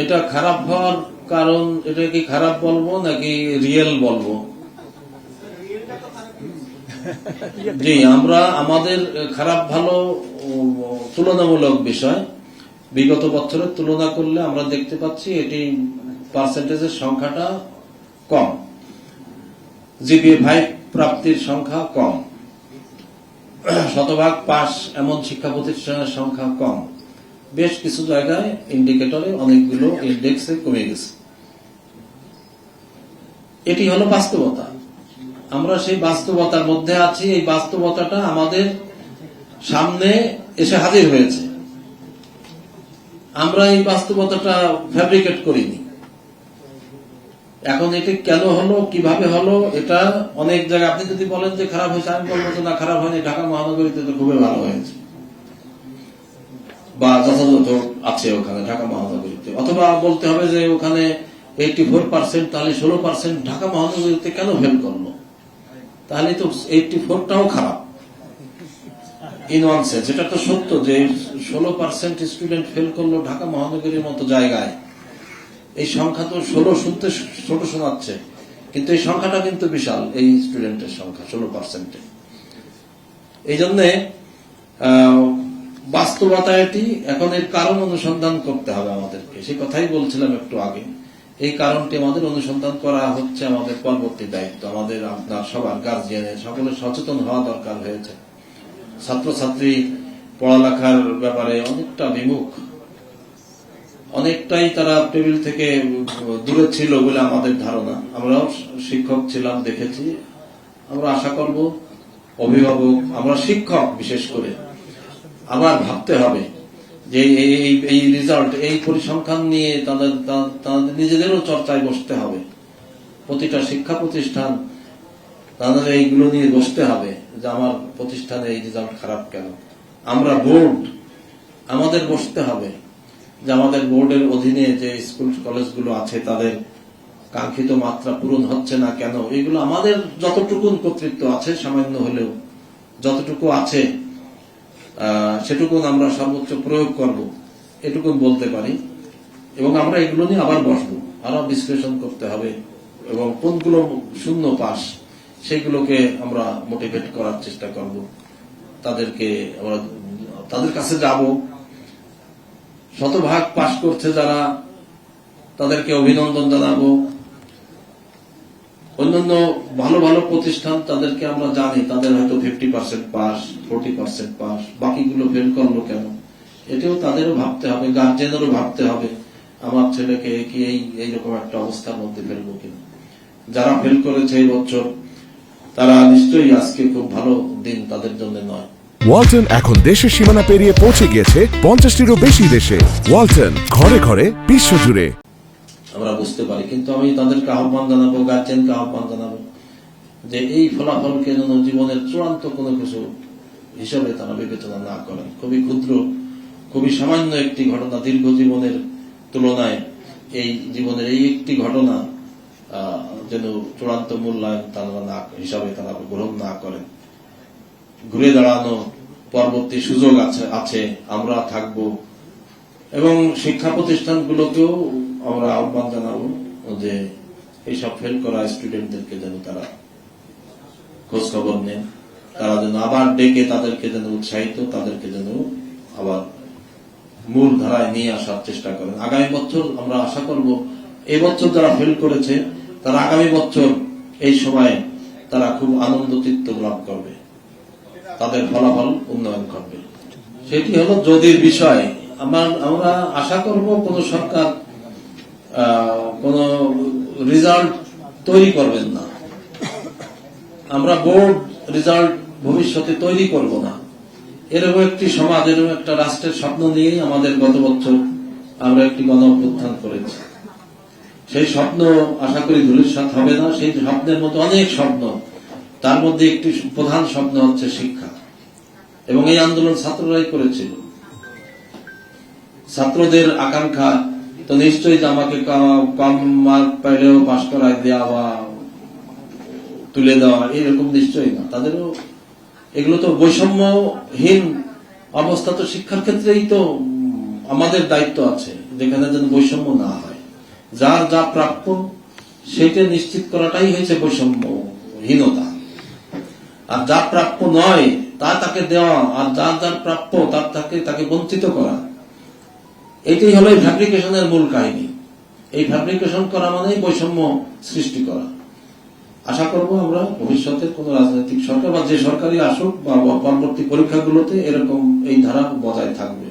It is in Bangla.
এটা খারাপ হওয়ার কারণ, এটা কি খারাপ বলব নাকি রিয়েল বলব? জি, আমরা আমাদের খারাপ ভালো তুলনামূলক বিষয়। বিগত বছরের তুলনা করলে আমরা দেখতে পাচ্ছি এটি পার্সেন্টেজের সংখ্যাটা কম। জিপিএ ফাইভ প্রাপ্তির সংখ্যা কম। শতভাগ পাস এমন শিক্ষা প্রতিষ্ঠানের সংখ্যা কম। বেশ কিছু জায়গায় ইন্ডিকেটরে অনেকগুলো ইন্ডেক্সে কমে গেছে। এটি হলো বাস্তবতা। আমরা সেই বাস্তবতার মধ্যে আছি। এই বাস্তবতাটা আমাদের সামনে এসে হাজির হয়েছে। আমরা এই বাস্তবতাটা ফ্যাব্রিকেট করিনি। এখন এটি কেন হলো, কীভাবে হলো, এটা অনেক জায়গায় আপনি যদি বলেন যে খারাপ হয়েছে, আমি বলব না, খারাপ হয়নি। ঢাকা মহানগরীতে তো খুবই ভালো হয়েছে। বা যথাযথ আছে ওখানে, ঢাকা মহানগরীতে। অথবা বলতে হবে যে ওখানে এইটি ফোর পার্সেন্ট তাহলে ষোলো পার্সেন্ট ঢাকা মহানগরীতে কেন ফেল করল? তাহলে তো এইটি ফোরটাও খারাপ ইন ওয়ান এটা তো সত্য যে ষোলো পার্সেন্ট স্টুডেন্ট ফেল করল ঢাকা মহানগরীর মতো জায়গায়। এই সংখ্যা তো ষোলো শুনতে ছোট শোনাচ্ছে, কিন্তু এই সংখ্যাটা কিন্তু বিশাল, এই স্টুডেন্টের সংখ্যা, ষোলো পার্সেন্টে এই জন্যে বাস্তবতা এটি। এখন এর কারণ অনুসন্ধান করতে হবে আমাদেরকে। সেই কথাই বলছিলাম একটু আগে। এই কারণটি আমাদের অনুসন্ধান করা হচ্ছে আমাদের পরবর্তী দায়িত্ব। আমাদের আপনার সবার গার্জিয়ানের সকলের সচেতন হওয়া দরকার হয়েছে। ছাত্রছাত্রী পড়ালেখার ব্যাপারে অনেকটা বিমুখ। অনেকটাই তারা টেবিল থেকে দূরে ছিল বলে আমাদের ধারণা। আমরাও শিক্ষক ছিলাম, দেখেছি। আমরা আশা করব, অভিভাবক, আমরা শিক্ষক বিশেষ করে। আবার ভাবতে হবে যে এই, এই- রেজাল্ট এই পরিসংখ্যান নিয়ে তাদের তাদের নিজেদেরও চর্চায় বসতে হবে। প্রতিটা শিক্ষা প্রতিষ্ঠান, তাদের এইগুলো নিয়ে বসতে হবে যে আমার প্রতিষ্ঠানে এই রেজাল্ট খারাপ কেন? আমরা বোর্ড আমাদের বসতে হবে যে আমাদের বোর্ডের অধীনে যে স্কুল কলেজগুলো আছে, তাদের কাঙ্ক্ষিত মাত্রা পূরণ হচ্ছে না কেন? এগুলো আমাদের যতটুকুন কর্তৃত্ব আছে, সামান্য হলেও, যতটুকু আছে সেটুকু আমরা সর্বোচ্চ প্রয়োগ করব এটুকু বলতে পারি। এবং আমরা এগুলো নিয়ে আবার বসবো। আরও বিশ্লেষণ করতে হবে এবং কোনগুলো শূন্য পাস, সেগুলোকে আমরা মোটিভেট করার চেষ্টা করব। তাদেরকে আমরা, তাদের কাছে যাব। শতভাগ পাশ করছে যারা, তাদেরকে অভিনন্দন জানাব। অন্যান্য ভালো ভালো প্রতিষ্ঠান তাদেরকে আমরা জানি, তাদের হয়তো fifty percent pass forty percent pass বাকিগুলো ফেল করল কেন? এটাও তাদেরও ভাবতে হবে গার্জেনেরও ভাবতে হবে, আমার ছেলেকে কি এই, এইরকম একটা অবস্থার মধ্যে ফেলব কিনা? যারা ফেল করেছে এই বছর, তারা নিশ্চয়ই আজকে খুব ভালো দিন তাদের জন্য নয়। ওয়ালটন এখন দেশের সীমানা পেরিয়ে পৌঁছে গিয়েছে পঞ্চাশটিরও বেশি দেশে। ওয়ালটন, ঘরে ঘরে, বিশ্বজুড়ে। আমরা বুঝতে পারি। কিন্তু আমি তাদেরকে আহ্বান জানাব গার্জেনকে আহ্বান জানাব যে এই ফলাফলকে যেন জীবনের চূড়ান্ত কোনো কিছু হিসাবে তারা বিবেচনা না করেন। খুবই ক্ষুদ্র, খুবই সামান্য একটি ঘটনা দীর্ঘ জীবনের তুলনায় এই জীবনের এই একটি ঘটনা যেন চূড়ান্ত মূল্যায়ন তারা না, হিসাবে তারা গ্রহণ না করেন। ঘুরে দাঁড়ানো পরবর্তী সুযোগ আছে আছে, আমরা থাকব। এবং শিক্ষা প্রতিষ্ঠানগুলোকেও আমরা আহ্বান জানাব যে এইসব ফেল করা স্টুডেন্টদেরকে যেন তারা খোঁজ খবর নেন। তারা যেন আবার ডেকে তাদেরকে যেন উৎসাহিত, তাদেরকে যেন আবার মূল ধারায় নিয়ে আসার চেষ্টা করেন। আগামী বছর আমরা আশা করব এই বছর যারা ফেল করেছে, তারা আগামী বছর এই সময়ে তারা খুব আনন্দ চিত্ত লাভ করবে। তাদের ফলাফল উন্নয়ন করবে সেটি হলো যদির বিষয়। আমার, আমরা আশা করব কোন সরকার কোন রেজাল্ট তৈরি করবেন না। আমরা বোর্ড রেজাল্ট ভবিষ্যতে তৈরি করব না। এরকম একটি সমাজ, এরকম একটা রাষ্ট্রের স্বপ্ন নিয়েই আমাদের গত বছর আমরা একটি গণ অভ্যুত্থান করেছি। সেই স্বপ্ন, আশা করি ধূলিসাৎ হবে না, সেই স্বপ্নের মতো অনেক স্বপ্ন। তার মধ্যে একটি প্রধান স্বপ্ন হচ্ছে শিক্ষা। এবং এই আন্দোলন ছাত্ররাই করেছিল। ছাত্রদের আকাঙ্ক্ষা তো নিশ্চয়ই আমাকে কম মার্ক পাইলেও পাশ করায় দেওয়া বা তুলে দেওয়া, এরকম নিশ্চয়ই না। তাদেরও এগুলো তো বৈষম্যহীন অবস্থা, তো শিক্ষার ক্ষেত্রেই তো আমাদের দায়িত্ব আছে, যেখানে যেন বৈষম্য না হয়। যার যা প্রাপ্য, সেটা নিশ্চিত করাটাই হয়েছে বৈষম্যহীনতা। আর যা প্রাপ্য নয়, তা তাকে দেওয়া, আর যার যার প্রাপ্য, তার তাকে তাকে বঞ্চিত করা। এটাই হলো এই ফ্যাব্রিকেশনের মূল কাহিনী। এই ফ্যাব্রিকেশন করা মানে বৈষম্য সৃষ্টি করা। আশা করব আমরা ভবিষ্যতে কোন রাজনৈতিক সরকার বা যে সরকারি আসুক বা পরবর্তী পরীক্ষাগুলোতে এরকম এই ধারা বজায় থাকবে।